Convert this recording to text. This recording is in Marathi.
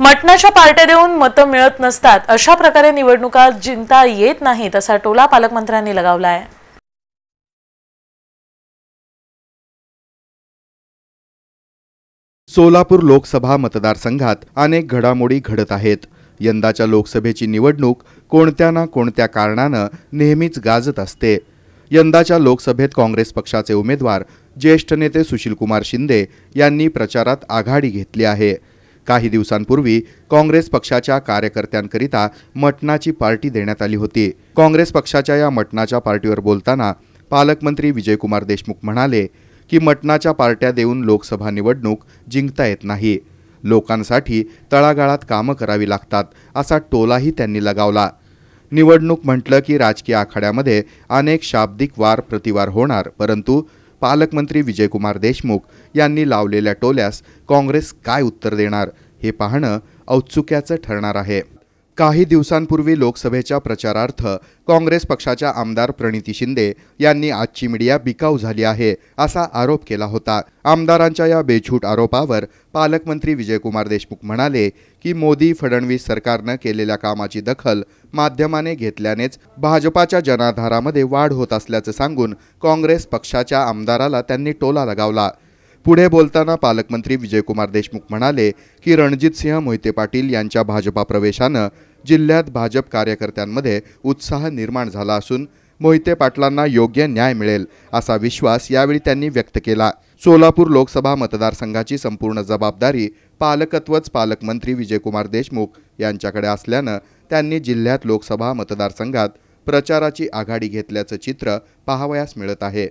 मटणाच्या पार्ट्या देऊन मतं मिळत नसतात. अशा प्रकारे निवडणुका जिंकता येत नाहीत असा टोला पालकमंत्र्यांनी लगावला आहे सोलापूर लोकसभा मतदारसंघात अनेक घडामोडी घडत आहेत. यंदाच्या लोकसभेची निवडणूक कोणत्या ना कोणत्या कारणानं नेहमीच गाजत असते. यंदाच्या लोकसभेत काँग्रेस पक्षाचे उमेदवार ज्येष्ठ नेते सुशीलकुमार शिंदे यांनी प्रचारात आघाडी घेतली आहे. काही दिवसांपूर्वी काँग्रेस पक्षाच्या कार्यकर्त्यांकरिता मटणाची पार्टी देण्यात आली होती. काँग्रेस पक्षाच्या या मटणाच्या पार्टीवर बोलताना पालकमंत्री विजयकुमार देशमुख म्हणाले की मटणाच्या पार्ट्या देऊन लोकसभा निवडणूक जिंकता येत नाही. लोकांसाठी तळागाळात कामं करावी लागतात असा टोलाही त्यांनी लगावला. निवडणूक म्हटलं की राजकीय आखाड्यामध्ये अनेक शाब्दिक वार प्रतिवार होणार परंतु पालकमंत्री विजयकुमार देशमुख यांनी लावलेल्या टोल्यास काँग्रेस काय उत्तर देणार हे पाहणं औत्सुक्याचं ठरणार आहे. काही दिवसांपूर्वी लोकसभेच्या प्रचारार्थ काँग्रेस पक्षाच्या आमदार प्रणिती शिंदे यांनी आजची मीडिया बिकाऊ झाली आहे असा आरोप केला होता. आमदारांच्या या बेछूट आरोपावर पालकमंत्री विजयकुमार देशमुख म्हणाले की मोदी फडणवीस सरकारनं केलेल्या कामाची दखल माध्यमाने घेतल्यानेच भाजपाच्या जनाधारामध्ये वाढ होत असल्याचं सांगून काँग्रेस पक्षाच्या आमदाराला त्यांनी टोला लगावला. पुढे बोलताना पालकमंत्री विजयकुमार देशमुख म्हणाले की रणजितसिंह मोहिते पाटील यांच्या भाजपा प्रवेशानं जिल्ह्यात भाजप कार्यकर्त्यांमध्ये उत्साह निर्माण झाला असून मोहिते पाटलांना योग्य न्याय मिळेल असा विश्वास यावेळी त्यांनी व्यक्त केला. सोलापूर लोकसभा मतदारसंघाची संपूर्ण जबाबदारी पालकत्वच पालकमंत्री विजयकुमार देशमुख यांच्याकडे असल्यानं त्यांनी जिल्ह्यात लोकसभा मतदारसंघात प्रचाराची आघाडी घेतल्याचं चित्र पाहावयास मिळत आहे.